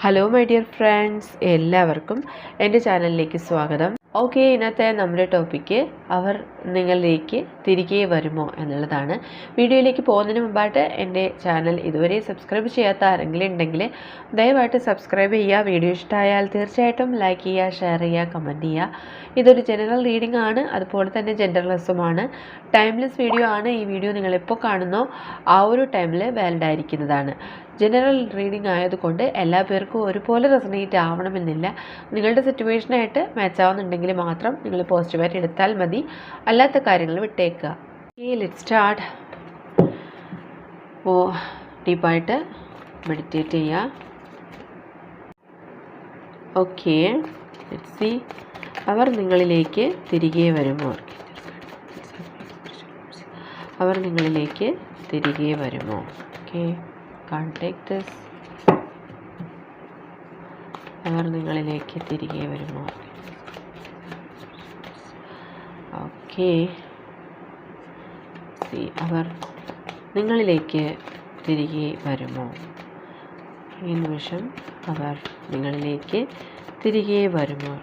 Hello my dear friends എല്ലാവർക്കും എന്റെ ചാനലിലേക്ക് സ്വാഗതം. ഓക്കെ ഇന്നത്തെ നമ്മുടെ ടോപ്പിക്ക് അവർ നിങ്ങളിലേക്ക് തിരികെ വരുമോ എന്നുള്ളതാണ്. വീഡിയോയിലേക്ക് പോകുന്നതിന് മുമ്പായിട്ട് എന്റെ ചാനൽ ഇതുവരെ സബ്സ്ക്രൈബ് ചെയ്യാത്ത ആരെങ്കിലും ഉണ്ടെങ്കിൽ ദയവായിട്ട് സബ്സ്ക്രൈബ് ചെയ്യുക. വീഡിയോ ഇഷ്ടമായാൽ തീർച്ചയായിട്ടും ലൈക്ക് ചെയ്യുക ഷെയർ ചെയ്യുക കമന്റ് ചെയ്യുക. ഇതൊരു ജനറൽ റീഡിംഗ് ആണ്. അതുപോലെ തന്നെ ജെൻഡർലെസ്സുമാണ്. ടൈംലെസ് വീഡിയോ ആണ്. ഈ വീഡിയോ നിങ്ങളെപ്പോൾ കാണുന്നോ ആ ഒരു ടൈമിൽ വാലിഡ് ആയിരിക്കുന്നതാണ്. ജനറൽ റീഡിംഗ് ആയതുകൊണ്ട് എല്ലാ പേർക്കും ഒരുപോലെ റെസണേറ്റ് ആവണമെന്നില്ല. നിങ്ങളുടെ സിറ്റുവേഷനായിട്ട് മാച്ച് ആവുന്നുണ്ടെങ്കിൽ മാത്രം നിങ്ങൾ പോസിറ്റീവായിട്ട് എടുത്താൽ മതി. അല്ലാത്ത കാര്യങ്ങൾ വിട്ടേക്കുക. ഈ ലെറ്റ് സ്റ്റാർട്ട് ഓ ഡീപ്പായിട്ട് മെഡിറ്റേറ്റ് ചെയ്യുക ഓക്കെ ലെറ്റ് സി അവർ നിങ്ങളിലേക്ക് തിരികെ വരുമോ? അവർ നിങ്ങളിലേക്ക് തിരികെ വരുമോ? ഓക്കെ കോൺടാക്ട് അവർ നിങ്ങളിലേക്ക് തിരികെ വരുമോ? ഓക്കെ. അവർ നിങ്ങളിലേക്ക് തിരികെ വരുമോ? ഈ നിമിഷം അവർ നിങ്ങളിലേക്ക് തിരികെ വരുമോ?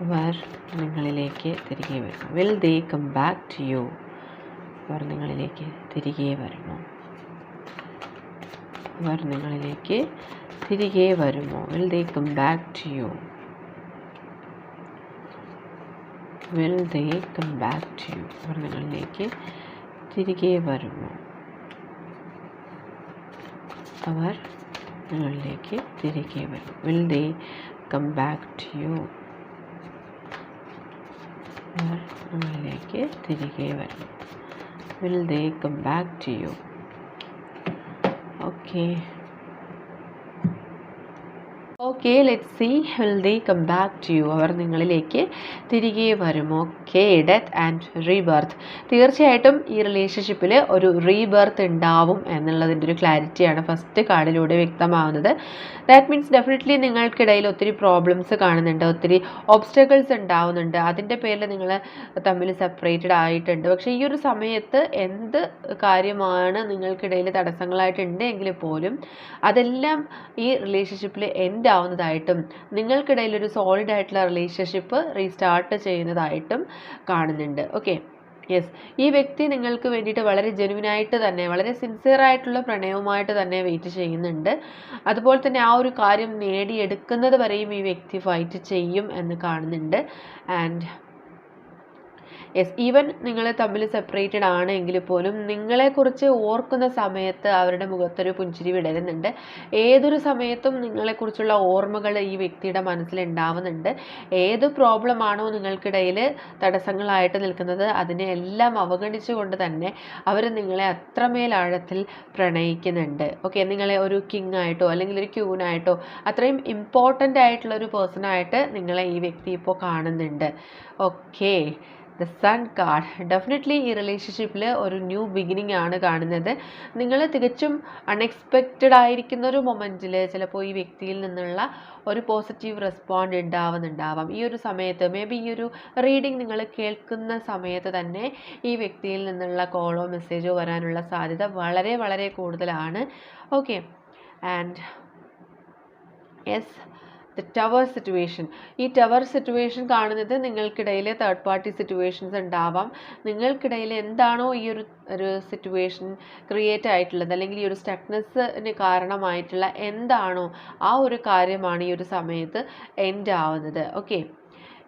അവർ നിങ്ങളിലേക്ക് തിരികെ വരുമോ? Will they come back to you അവർ നിങ്ങളിലേക്ക് തിരികെ വരുമോ? അവർ നിങ്ങളിലേക്ക് തിരികെ വരുമോ? Will they come back to you will they come back to you അവർ നിങ്ങളിലേക്ക് തിരികെ വരുമോ? അവർ നിങ്ങളിലേക്ക് തിരികെ വരും. Will they come back to you അവർ നിങ്ങളിലേക്ക് തിരികെ വരും. Will they come back to you okay okay let see will they come back to you അവർ നിങ്ങളിലേക്ക് തിരികെ വരും. ഓക്കെ ഡെത്ത് ആൻഡ് റീബർത്ത് തീർച്ചയായിട്ടും ഈ റിലേഷൻഷിപ്പിൽ ഒരു റീബർത്ത് ഉണ്ടാവും എന്നുള്ളതിന്റെ ഒരു ക്ലാരിറ്റിയാണ് ഫസ്റ്റ് കാർഡിലൂടെ വ്യക്തമാവുന്നത്. ദാറ്റ് മീൻസ് ഡെഫിനറ്റ്ലി നിങ്ങൾക്കിടയിൽ ഒത്തിരി പ്രോബ്ലംസ് കാണുന്നുണ്ട് ഒത്തിരി ഒബ്സ്റ്റക്കിൾസ് ഉണ്ടാവുന്നുണ്ട്. അതിന്റെ പേരിൽ നിങ്ങൾ തമ്മിൽ സെപ്പറേറ്റഡ് ആയിട്ടുണ്ട്. പക്ഷേ ഈ ഒരു സമയത്ത് എന്ത് കാര്യമാണ് നിങ്ങൾക്കിടയിൽ തടസ്സങ്ങളായിട്ടുണ്ട് എങ്കിൽ പോലും അതെല്ലാം ഈ റിലേഷൻഷിപ്പിൽ എൻഡ് ആവുന്നതായിട്ടും നിങ്ങൾക്കിടയിൽ ഒരു സോളിഡ് ആയിട്ടുള്ള റിലേഷൻഷിപ്പ് റീസ്റ്റാർട്ട് ചെയ്യുന്നതായിട്ടും കാണുന്നുണ്ട്. ഓക്കെ യെസ് ഈ വ്യക്തി നിങ്ങൾക്ക് വേണ്ടിയിട്ട് വളരെ ജെനുവിനായിട്ട് തന്നെ വളരെ സിൻസിയറായിട്ടുള്ള പ്രണയവുമായിട്ട് തന്നെ വെയിറ്റ് ചെയ്യുന്നുണ്ട്. അതുപോലെ തന്നെ ആ ഒരു കാര്യം നേടിയെടുക്കുന്നത് വരെയും ഈ വ്യക്തി ഫൈറ്റ് ചെയ്യും എന്ന് കാണുന്നുണ്ട്. ആൻഡ് യെസ് ഈവൻ നിങ്ങൾ തമ്മിൽ സെപ്പറേറ്റഡ് ആണെങ്കിൽ പോലും നിങ്ങളെക്കുറിച്ച് ഓർക്കുന്ന സമയത്ത് അവരുടെ മുഖത്തൊരു പുഞ്ചിരി വിടരുന്നുണ്ട്. ഏതൊരു സമയത്തും നിങ്ങളെക്കുറിച്ചുള്ള ഓർമ്മകൾ ഈ വ്യക്തിയുടെ മനസ്സിൽ ഉണ്ടാവുന്നുണ്ട്. ഏത് പ്രോബ്ലം ആണോ നിങ്ങൾക്കിടയിൽ തടസ്സങ്ങളായിട്ട് നിൽക്കുന്നത് അതിനെ എല്ലാം അവഗണിച്ചുകൊണ്ട് തന്നെ അവർ നിങ്ങളെ അത്രമേൽ ആഴത്തിൽ പ്രണയിക്കുന്നുണ്ട്. ഓക്കെ നിങ്ങളെ ഒരു കിങ് ആയിട്ടോ അല്ലെങ്കിൽ ഒരു ക്യൂനായിട്ടോ അത്രയും ഇമ്പോർട്ടന്റ് ആയിട്ടുള്ള ഒരു പേഴ്സണായിട്ട് നിങ്ങളെ ഈ വ്യക്തി ഇപ്പോൾ കാണുന്നുണ്ട്. Okay the sun card definitely ഈ റിലേഷൻഷിപ്പിൽ ഒരു ന്യൂ ബിഗിനിങ് ആണ് കാണുന്നത്. നിങ്ങൾ തികച്ചും അൺഎക്സ്പെക്റ്റഡ് ആയിരിക്കുന്ന ഒരു മൊമെന്റിൽ ചിലപ്പോൾ ഈ വ്യക്തിയിൽ നിന്നുള്ള ഒരു പോസിറ്റീവ് റെസ്പോണ്ട് ഉണ്ടാവുന്നുണ്ടാവാം. ഈ ഒരു സമയത്ത് മേ ബി ഈ ഒരു റീഡിംഗ് നിങ്ങൾ കേൾക്കുന്ന സമയത്ത് തന്നെ ഈ വ്യക്തിയിൽ നിന്നുള്ള കോളോ മെസ്സേജോ വരാനുള്ള സാധ്യത വളരെ വളരെ കൂടുതലാണ്. Okay and yes the tower situation ഈ ടവർ സിറ്റുവേഷൻ കാണുന്നത് നിങ്ങൾക്കിടയിൽ തേർഡ് പാർട്ടി സിറ്റുവേഷൻസ് ഉണ്ടാവാം. നിങ്ങൾക്കിടയിൽ എന്താണോ ഈ ഒരു ഒരു സിറ്റുവേഷൻ ക്രിയേറ്റ് ആയിട്ടുള്ളത് അല്ലെങ്കിൽ ഈ ഒരു സ്റ്റക്നെസ്സിന് കാരണമായിട്ടുള്ള എന്താണോ ആ ഒരു കാര്യമാണ് ഈ ഒരു സമയത്ത് എൻഡ് ആവുന്നത്. ഓക്കെ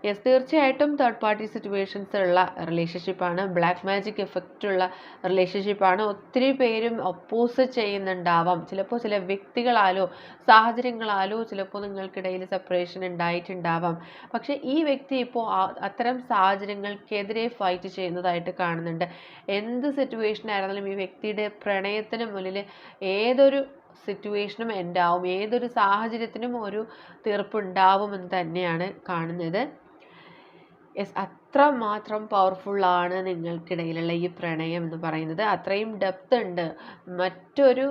യെസ് തീർച്ചയായിട്ടും തേർഡ് പാർട്ടി സിറ്റുവേഷൻസ് ഉള്ള റിലേഷൻഷിപ്പാണ് ബ്ലാക്ക് മാജിക് എഫക്റ്റ് ഉള്ള റിലേഷൻഷിപ്പാണ് ഒത്തിരി പേരും ഒപ്പോസ് ചെയ്യുന്നുണ്ടാവാം. ചിലപ്പോൾ ചില വ്യക്തികളാലോ സാഹചര്യങ്ങളാലോ ചിലപ്പോൾ നിങ്ങൾക്കിടയിൽ സെപ്പറേഷൻ ഉണ്ടായിട്ടുണ്ടാവാം. പക്ഷേ ഈ വ്യക്തി ഇപ്പോൾ അത്തരം സാഹചര്യങ്ങൾക്കെതിരെ ഫൈറ്റ് ചെയ്യുന്നതായിട്ട് കാണുന്നുണ്ട്. എന്ത് സിറ്റുവേഷൻ ആയിരുന്നാലും ഈ വ്യക്തിയുടെ പ്രണയത്തിന് മുന്നിൽ ഏതൊരു സിറ്റുവേഷനും എൻഡാവും ഏതൊരു സാഹചര്യത്തിനും ഒരു തീർപ്പുണ്ടാവുമെന്ന് തന്നെയാണ് കാണുന്നത്. യെസ് അത്രമാത്രം പവർഫുള്ളാണ് നിങ്ങൾക്കിടയിലുള്ള ഈ പ്രണയം എന്ന് പറയുന്നത്. അത്രയും ഡെപ്ത് ഉണ്ട്. മറ്റൊരു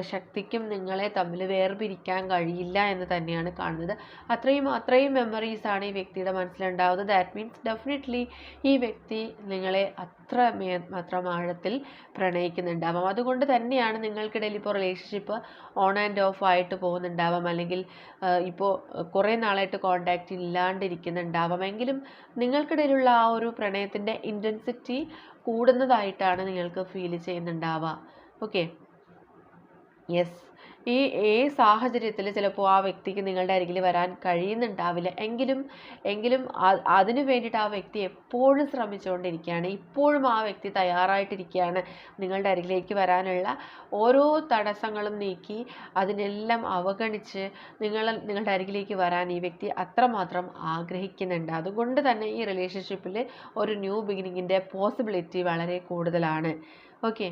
ശക്തിക്കും നിങ്ങളെ തമ്മിൽ വേർപിരിക്കാൻ കഴിയില്ല എന്ന് തന്നെയാണ് കാണുന്നത്. അത്രയും അത്രയും മെമ്മറീസാണ് ഈ വ്യക്തിയുടെ മനസ്സിലുണ്ടാവുന്നത്. ദാറ്റ് മീൻസ് ഡെഫിനറ്റ്ലി ഈ വ്യക്തി നിങ്ങളെ അത്ര മാത്രം ആഴത്തിൽ പ്രണയിക്കുന്നുണ്ടാവാം. അതുകൊണ്ട് തന്നെയാണ് നിങ്ങൾക്കിടയിൽ ഇപ്പോൾ റിലേഷൻഷിപ്പ് ഓൺ ആൻഡ് ഓഫ് ആയിട്ട് പോകുന്നുണ്ടാവാം. അല്ലെങ്കിൽ ഇപ്പോൾ കുറേ നാളായിട്ട് കോണ്ടാക്റ്റ് ഇല്ലാണ്ടിരിക്കുന്നുണ്ടാവാം. എങ്കിലും നിങ്ങൾക്കിടയിലുള്ള ആ ഒരു പ്രണയത്തിന്റെ ഇന്റൻസിറ്റി കൂടുന്നതായിട്ടാണ് നിങ്ങൾക്ക് ഫീൽ ചെയ്യുന്നുണ്ടാവുക. ഓക്കെ യെസ് ഈ ഏ സാഹചര്യത്തിൽ ചിലപ്പോൾ ആ വ്യക്തിക്ക് നിങ്ങളുടെ അരികിൽ വരാൻ കഴിയുന്നുണ്ടാവില്ല. എങ്കിലും എങ്കിലും അതിനു വേണ്ടിയിട്ട് ആ വ്യക്തി എപ്പോഴും ശ്രമിച്ചുകൊണ്ടിരിക്കുകയാണ് ഇപ്പോഴും ആ വ്യക്തി തയ്യാറായിട്ടിരിക്കുകയാണ്. നിങ്ങളുടെ അരികിലേക്ക് വരാനുള്ള ഓരോ തടസ്സങ്ങളും നീക്കി അതിനെല്ലാം അവഗണിച്ച് നിങ്ങൾ നിങ്ങളുടെ അരികിലേക്ക് വരാൻ ഈ വ്യക്തി അത്രമാത്രം ആഗ്രഹിക്കുന്നുണ്ട്. അതുകൊണ്ട് തന്നെ ഈ റിലേഷൻഷിപ്പിൽ ഒരു ന്യൂ ബിഗിനിങ്ങിന്റെ പോസിബിലിറ്റി വളരെ കൂടുതലാണ്. ഓക്കെ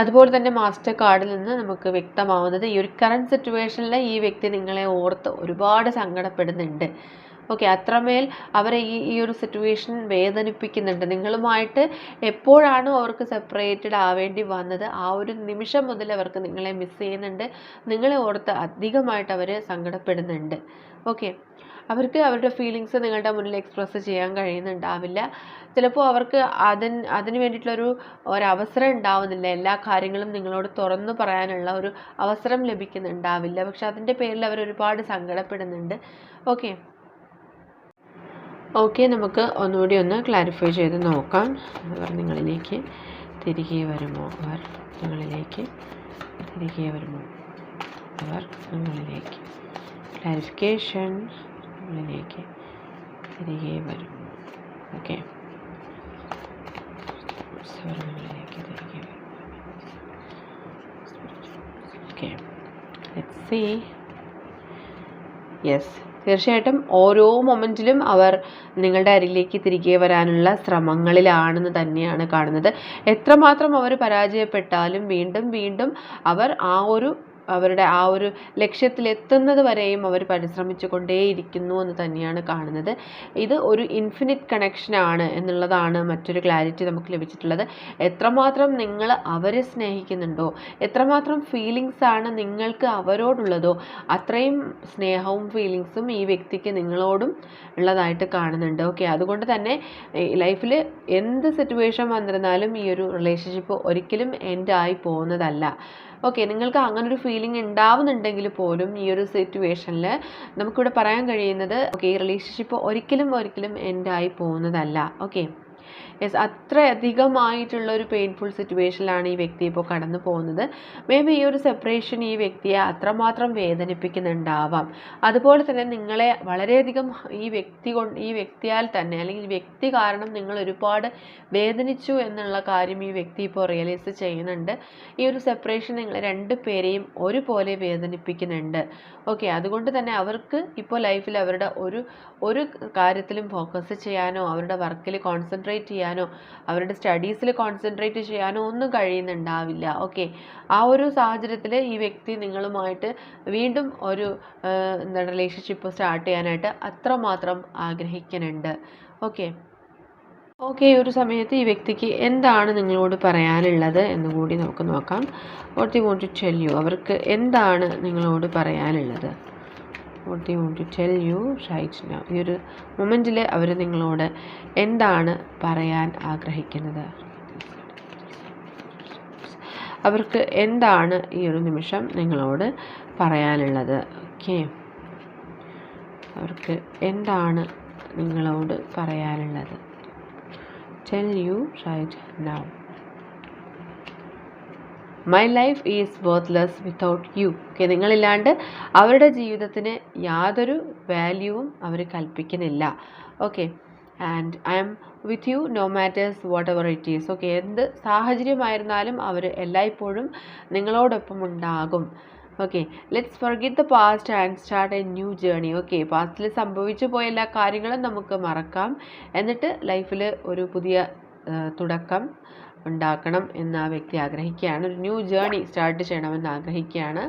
അതുപോലെ തന്നെ മാസ്റ്റർ കാർഡിൽ നിന്ന് നമുക്ക് വ്യക്തമാവുന്നത് ഈ ഒരു കറണ്ട് സിറ്റുവേഷനിൽ ഈ വ്യക്തി നിങ്ങളെ ഓർത്ത് ഒരുപാട് സങ്കടപ്പെടുന്നുണ്ട്. ഓക്കെ അത്രമേൽ അവരെ ഈ ഈ ഒരു സിറ്റുവേഷൻ വേദനിപ്പിക്കുന്നുണ്ട്. നിങ്ങളുമായിട്ട് എപ്പോഴാണോ അവർക്ക് സെപ്പറേറ്റഡ് ആവേണ്ടി വന്നത് ആ ഒരു നിമിഷം മുതൽ അവർക്ക് നിങ്ങളെ മിസ് ചെയ്യുന്നുണ്ട്. നിങ്ങളെ ഓർത്ത് അധികമായിട്ട് അവർ സങ്കടപ്പെടുന്നുണ്ട്. ഓക്കെ അവർക്ക് അവരുടെ ഫീലിങ്സ് നിങ്ങളുടെ മുന്നിൽ എക്സ്പ്രസ് ചെയ്യാൻ കഴിയുന്നുണ്ടാവില്ല. ചിലപ്പോൾ അവർക്ക് അതിന് അതിന് വേണ്ടിയിട്ടുള്ളൊരു ഒരവസരം ഉണ്ടാവുന്നില്ല. എല്ലാ കാര്യങ്ങളും നിങ്ങളോട് തുറന്നു പറയാനുള്ള ഒരു അവസരം ലഭിക്കുന്നുണ്ടാവില്ല. പക്ഷെ അതിന്റെ പേരിൽ അവർ ഒരുപാട് സങ്കടപ്പെടുന്നുണ്ട്. ഓക്കെ ഓക്കെ നമുക്ക് ഒന്നുകൂടി ഒന്ന് ക്ലാരിഫൈ ചെയ്ത് നോക്കാം. അവർ നിങ്ങളിലേക്ക് തിരികെ വരുമോ? അവർ നിങ്ങളിലേക്ക് തിരികെ വരുമോ? അവർ നിങ്ങളിലേക്ക്. ക്ലാരിഫിക്കേഷൻ നിങ്ങളിലേക്ക് തിരികെ വരും. ഓക്കെ. അവർ നിങ്ങളിലേക്ക് തിരികെ വരും. ഓക്കെ. ലെറ്റ്സ് സീ യെസ് തീർച്ചയായിട്ടും ഓരോ മൊമെന്റിലും അവർ നിങ്ങളുടെ അരികിലേക്ക് തിരികെ വരാനുള്ള ശ്രമങ്ങളിലാണെന്ന് തന്നെയാണ് കാണുന്നത്. എത്രമാത്രം അവർ പരാജയപ്പെട്ടാലും വീണ്ടും വീണ്ടും അവർ ആ ഒരു അവരുടെ ആ ഒരു ലക്ഷ്യത്തിലെത്തുന്നത് വരെയും അവർ പരിശ്രമിച്ചു കൊണ്ടേയിരിക്കുന്നു എന്ന് തന്നെയാണ് കാണുന്നത്. ഇത് ഒരു ഇൻഫിനിറ്റ് കണക്ഷനാണ് എന്നുള്ളതാണ് മറ്റൊരു ക്ലാരിറ്റി നമുക്ക് ലഭിച്ചിട്ടുള്ളത്. എത്രമാത്രം നിങ്ങൾ അവരെ സ്നേഹിക്കുന്നുണ്ടോ എത്രമാത്രം ഫീലിങ്സ് ആണ് നിങ്ങൾക്ക് അവരോടുള്ളതോ അത്രയും സ്നേഹവും ഫീലിങ്സും ഈ വ്യക്തിക്ക് നിങ്ങളോടും ഉള്ളതായിട്ട് കാണുന്നുണ്ട്. ഓക്കെ അതുകൊണ്ട് തന്നെ ലൈഫിൽ എന്ത് സിറ്റുവേഷൻ വന്നിരുന്നാലും ഈ ഒരു റിലേഷൻഷിപ്പ് ഒരിക്കലും എൻഡ് ആയി പോകുന്നതല്ല. ഓക്കെ നിങ്ങൾക്ക് അങ്ങനെ ഒരു ഫീലിംഗ് ഉണ്ടാവുന്നുണ്ടെങ്കിൽ പോലും ഈ ഒരു സിറ്റുവേഷനിൽ നമുക്കിവിടെ പറയാൻ കഴിയുന്നത് ഓക്കെ ഈ റിലേഷൻഷിപ്പ് ഒരിക്കലും ഒരിക്കലും എൻഡായി പോകുന്നതല്ല. ഓക്കെ യെസ് അത്രയധികമായിട്ടുള്ള ഒരു പെയിൻഫുൾ സിറ്റുവേഷനിലാണ് ഈ വ്യക്തി ഇപ്പോൾ കടന്നു പോകുന്നത്. മേ ബി ഈ ഒരു സെപ്പറേഷൻ ഈ വ്യക്തിയെ അത്രമാത്രം വേദനിപ്പിക്കുന്നുണ്ടാവാം. അതുപോലെ തന്നെ നിങ്ങളെ വളരെയധികം ഈ വ്യക്തി കൊണ്ട് ഈ വ്യക്തിയാൽ തന്നെ അല്ലെങ്കിൽ വ്യക്തി കാരണം നിങ്ങൾ ഒരുപാട് വേദനിച്ചു എന്നുള്ള കാര്യം ഈ വ്യക്തി ഇപ്പോൾ റിയലൈസ് ചെയ്യുന്നുണ്ട്. ഈ ഒരു സെപ്പറേഷൻ നിങ്ങൾ രണ്ട് പേരെയും ഒരുപോലെ വേദനിപ്പിക്കുന്നുണ്ട്. ഓക്കെ അതുകൊണ്ട് തന്നെ അവർക്ക് ഇപ്പോൾ ലൈഫിൽ അവരുടെ ഒരു ഒരു കാര്യത്തിലും ഫോക്കസ് ചെയ്യാനോ അവരുടെ വർക്കിൽ കോൺസെൻട്രേറ്റ് ചെയ്യാനോ അവരുടെ സ്റ്റഡീസിൽ കോൺസെൻട്രേറ്റ് ചെയ്യാനോ ഒന്നും കഴിയുന്നുണ്ടാവില്ല. ഓക്കെ ആ ഒരു സാഹചര്യത്തിൽ ഈ വ്യക്തി നിങ്ങളുമായിട്ട് വീണ്ടും ഒരു എന്താ എന്താണ് റിലേഷൻഷിപ്പ് സ്റ്റാർട്ട് ചെയ്യാനായിട്ട് അത്രമാത്രം ആഗ്രഹിക്കുന്നുണ്ട്. ഓക്കെ ഓക്കെ ഒരു സമയത്ത് ഈ വ്യക്തിക്ക് എന്താണ് നിങ്ങളോട് പറയാനുള്ളത് എന്ന് കൂടി നമുക്ക് നോക്കാം. What you want to tell you അവർക്ക് എന്താണ് നിങ്ങളോട് പറയാനുള്ളത്? What you want to tell you right now ഈ ഒരു മൊമെന്റിൽ അവർ നിങ്ങളോട് എന്താണ് പറയാൻ ആഗ്രഹിക്കുന്നത്? അവർക്ക് എന്താണ് ഈ ഒരു നിമിഷം നിങ്ങളോട് പറയാനുള്ളത്? ഓക്കെ അവർക്ക് എന്താണ് നിങ്ങളോട് പറയാനുള്ളത്? Tell you right now my life is worthless without you okay നിങ്ങളില്ലാണ്ട് അവരുടെ ജീവിതത്തിന് യാതൊരു വാല്യൂവും അവർ കൽപ്പിക്കുന്നില്ല. Okay and I am with you no matters whatever it is okay എന്ത് സാഹചര്യമായിരുന്നാലും അവർ എല്ലായ്പ്പോഴും നിങ്ങളോടൊപ്പം ഉണ്ടാകും. Okay let's forget the past and start a new journey okay പാസ്റ്റിൽ സംഭവിച്ചു പോയ എല്ലാ കാര്യങ്ങളും നമുക്ക് മറക്കാം. എന്നിട്ട് ലൈഫിൽ ഒരു പുതിയ തുടക്കം. ഉണ്ടാക്കണം എന്ന് ആ വ്യക്തി ആഗ്രഹിക്കുകയാണ്. ഒരു ന്യൂ ജേണി സ്റ്റാർട്ട് ചെയ്യണമെന്ന് ആഗ്രഹിക്കുകയാണ്.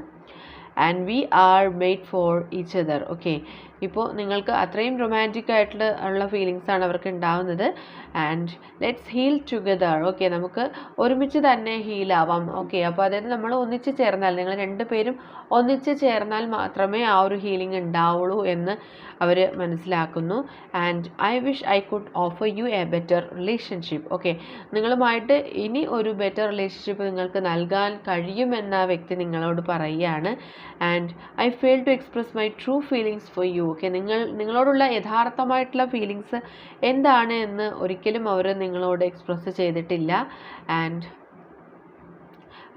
And we are made for each other okay ഇപ്പോൾ നിങ്ങൾക്ക് അത്രയും റൊമാന്റിക് ആയിട്ടുള്ള ഉള്ള ഫീലിങ്സ് ആണ് അവർക്ക് ഉണ്ടാവുന്നത്. And let's heal together okay നമുക്ക് ഒരുമിച്ച് തന്നെ ഹീലാവാം ഓക്കെ അപ്പോൾ അതായത് നമ്മൾ ഒന്നിച്ച് ചേർന്നാൽ നിങ്ങൾ രണ്ട് പേരും ഒന്നിച്ച് ചേർന്നാൽ മാത്രമേ ആ ഒരു ഹീലിംഗ് ഉണ്ടാവുള്ളൂ എന്ന് അവർ മനസ്സിലാക്കുന്നു. And I wish I could offer you a better relationship okay നിങ്ങളുമായിട്ട് ഇനി ഒരു ബെറ്റർ റിലേഷൻഷിപ്പ് നിങ്ങൾക്ക് നൽകാൻ കഴിയുമെന്ന വ്യക്തി നിങ്ങളോട് പറയുകയാണ്. And I fail to express my true feelings for you okay. നിങ്ങൾ നിങ്ങളോടുള്ള യഥാർത്ഥമായിട്ടുള്ള ഫീലിങ്സ് എന്താണ് എന്ന് ഒരിക്കലും അവർ നിങ്ങളോട് എക്സ്പ്രസ് ചെയ്തിട്ടില്ല. And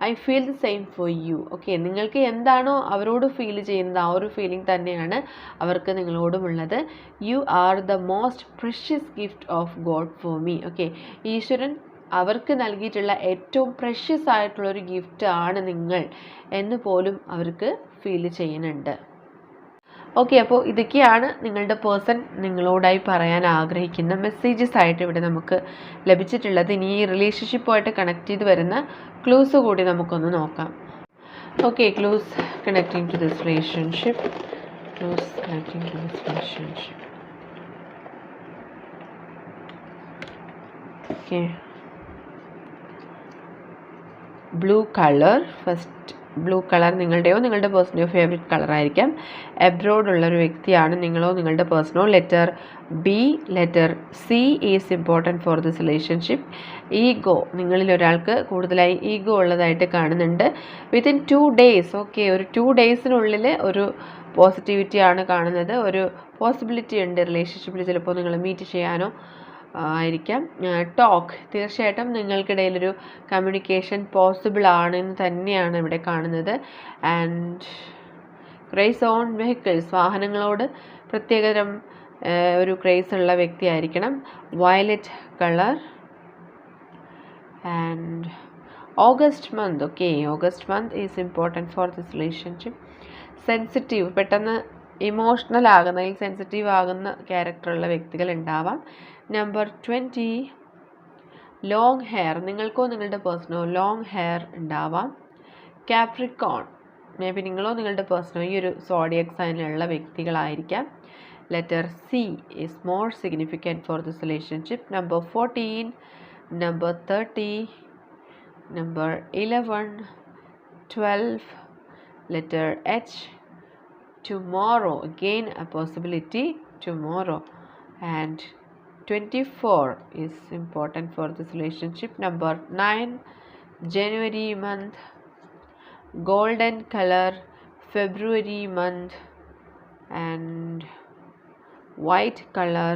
I feel the same for you okay നിങ്ങൾക്ക് എന്താണോ അവരോട് ഫീൽ ചെയ്യുന്നത് ആ ഒരു ഫീലിംഗ് തന്നെയാണ് അവർക്ക് നിങ്ങളോടുമുള്ളത് you are the most precious gift of God for me okay ഈശ്വരൻ അവർക്ക് നൽകിയിട്ടുള്ള ഏറ്റവും പ്രഷ്യസ് ആയിട്ടുള്ളൊരു ഗിഫ്റ്റ് ആണ് നിങ്ങൾ എന്ന് പോലും അവർക്ക് ഫീൽ ചെയ്യുന്നുണ്ട്. ഓക്കെ അപ്പോൾ ഇതൊക്കെയാണ് നിങ്ങളുടെ പേഴ്സൺ നിങ്ങളോടായി പറയാൻ ആഗ്രഹിക്കുന്ന മെസ്സേജസ് ആയിട്ട് ഇവിടെ നമുക്ക് ലഭിച്ചിട്ടുള്ളത്. ഇനി ഈ റിലേഷൻഷിപ്പുമായിട്ട് കണക്ട് ചെയ്ത് വരുന്ന ക്ലൂസ് കൂടി നമുക്കൊന്ന് നോക്കാം. Okay clues connecting to this relationship clues connecting to this relationship okay blue colour first blue colour നിങ്ങളുടെയോ നിങ്ങളുടെ പേഴ്സണെയോ ഫേവറേറ്റ് അബ്രോഡ് ഉള്ള ഒരു വ്യക്തിയാണ് നിങ്ങളോ നിങ്ങളുടെ പേഴ്സണോ letter B letter C is important for this relationship ego നിങ്ങളിൽ ഒരാൾക്ക് കൂടുതലായി ഈഗോ ഉള്ളതായിട്ട് കാണുന്നുണ്ട്. വിത്തിൻ ടു ഡേയ്സ് ഓക്കെ ഒരു ടു ഡേയ്സിനുള്ളിൽ ഒരു പോസിറ്റിവിറ്റിയാണ് കാണുന്നത്. ഒരു പോസിബിലിറ്റി ഉണ്ട് റിലേഷൻഷിപ്പിൽ ചിലപ്പോൾ നിങ്ങൾ മീറ്റ് ചെയ്യാനോ ആയിരിക്കാം. ടോക്ക് തീർച്ചയായിട്ടും നിങ്ങൾക്കിടയിലൊരു കമ്മ്യൂണിക്കേഷൻ പോസിബിൾ ആണെന്ന് തന്നെയാണ് ഇവിടെ കാണുന്നത്. ആൻഡ് ക്രൈസ് ഓൺ വെഹിക്കിൾസ് വാഹനങ്ങളോട് പ്രത്യേകതരം ഒരു ക്രൈസ് ഉള്ള വ്യക്തിയായിരിക്കണം. Violet colour and August month okay August month is important for this relationship sensitive പെട്ടെന്ന് ഇമോഷണൽ ആകുന്നതിൽ സെൻസിറ്റീവ് ആകുന്ന ക്യാരക്ടറുള്ള വ്യക്തികൾ ഉണ്ടാവാം. നമ്പർ ട്വന്റി ലോങ് ഹെയർ നിങ്ങൾക്കോ നിങ്ങളുടെ പേഴ്സണോ ലോങ് ഹെയർ ഉണ്ടാവാം. കാപ്രിക്കോൺ മേ ബി നിങ്ങളോ നിങ്ങളുടെ പേഴ്സണോ ഈ ഒരു സോഡിയക് സൈനിലുള്ള വ്യക്തികളായിരിക്കാം. Letter C is more significant for this relationship number fourteen number thirty number eleven twelve letter H tomorrow again a possibility tomorrow and 24 is important for this relationship number 9 january month golden color february month and white color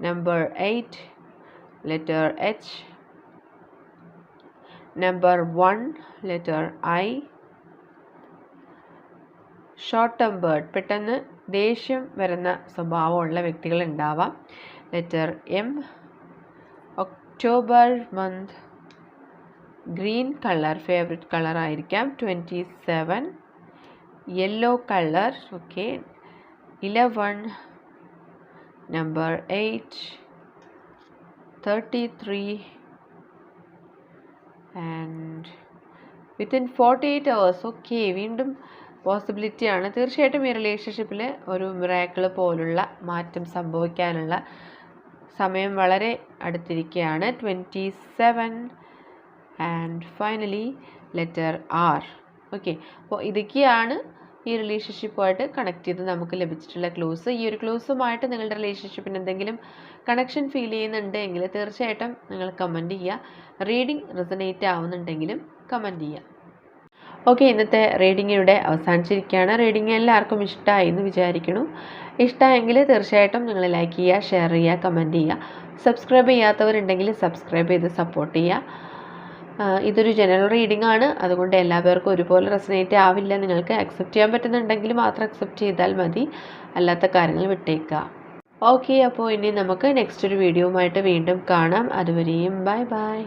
number 8 letter h number 1 letter i short tempered പെട്ടെന്ന് ദേഷ്യം വരുന്ന സ്വഭാവമുള്ള വ്യക്തികൾ ഉണ്ടാവാം Letter M October month green colour favourite colour ആയിരിക്കാം. Twenty seven yellow colour okay eleven number eight thirty three and within forty eight hours okay വീണ്ടും പോസിബിലിറ്റിയാണ് തീർച്ചയായിട്ടും ഈ റിലേഷൻഷിപ്പിൽ ഒരു മിറാക്കിൾ പോലുള്ള മാറ്റം സംഭവിക്കാനുള്ള സമയം വളരെ അടുത്തിരിക്കുകയാണ് twenty seven and finally letter R okay അപ്പോൾ ഇതൊക്കെയാണ് ഈ റിലേഷൻഷിപ്പുമായിട്ട് കണക്ട് ചെയ്ത് നമുക്ക് ലഭിച്ചിട്ടുള്ള ക്ലോസ് ഈ ഒരു ക്ലോസുമായിട്ട് നിങ്ങളുടെ റിലേഷൻഷിപ്പിന് എന്തെങ്കിലും കണക്ഷൻ ഫീൽ ചെയ്യുന്നുണ്ട് എങ്കിൽ തീർച്ചയായിട്ടും നിങ്ങൾ കമന്റ് ചെയ്യുക. റീഡിങ് റിസനേറ്റ് ആവുന്നുണ്ടെങ്കിലും കമന്റ് ചെയ്യുക. ഓക്കെ ഇന്നത്തെ റീഡിംഗ് ഇവിടെ അവസാനിച്ചിരിക്കുകയാണ്. റീഡിങ് എല്ലാവർക്കും ഇഷ്ടമായി എന്ന് വിചാരിക്കുന്നു. ഇഷ്ടമായെങ്കിൽ തീർച്ചയായിട്ടും നിങ്ങൾ ലൈക്ക് ചെയ്യുക ഷെയർ ചെയ്യുക കമന്റ് ചെയ്യുക. സബ്സ്ക്രൈബ് ചെയ്യാത്തവരുണ്ടെങ്കിൽ സബ്സ്ക്രൈബ് ചെയ്ത് സപ്പോർട്ട് ചെയ്യുക. ഇതൊരു ജനറൽ റീഡിംഗ് ആണ്. അതുകൊണ്ട് എല്ലാവർക്കും ഒരുപോലെ റെസനേറ്റ് ആവില്ല. നിങ്ങൾക്ക് അക്സെപ്റ്റ് ചെയ്യാൻ പറ്റുന്നുണ്ടെങ്കിൽ മാത്രം അക്സെപ്റ്റ് ചെയ്താൽ മതി. അല്ലാത്ത കാര്യങ്ങൾ വിട്ടേക്കുക. ഓക്കെ അപ്പോൾ ഇനി നമുക്ക് നെക്സ്റ്റ് ഒരു വീഡിയോയുമായിട്ട് വീണ്ടും കാണാം. അതുവരെയും ബൈ ബൈ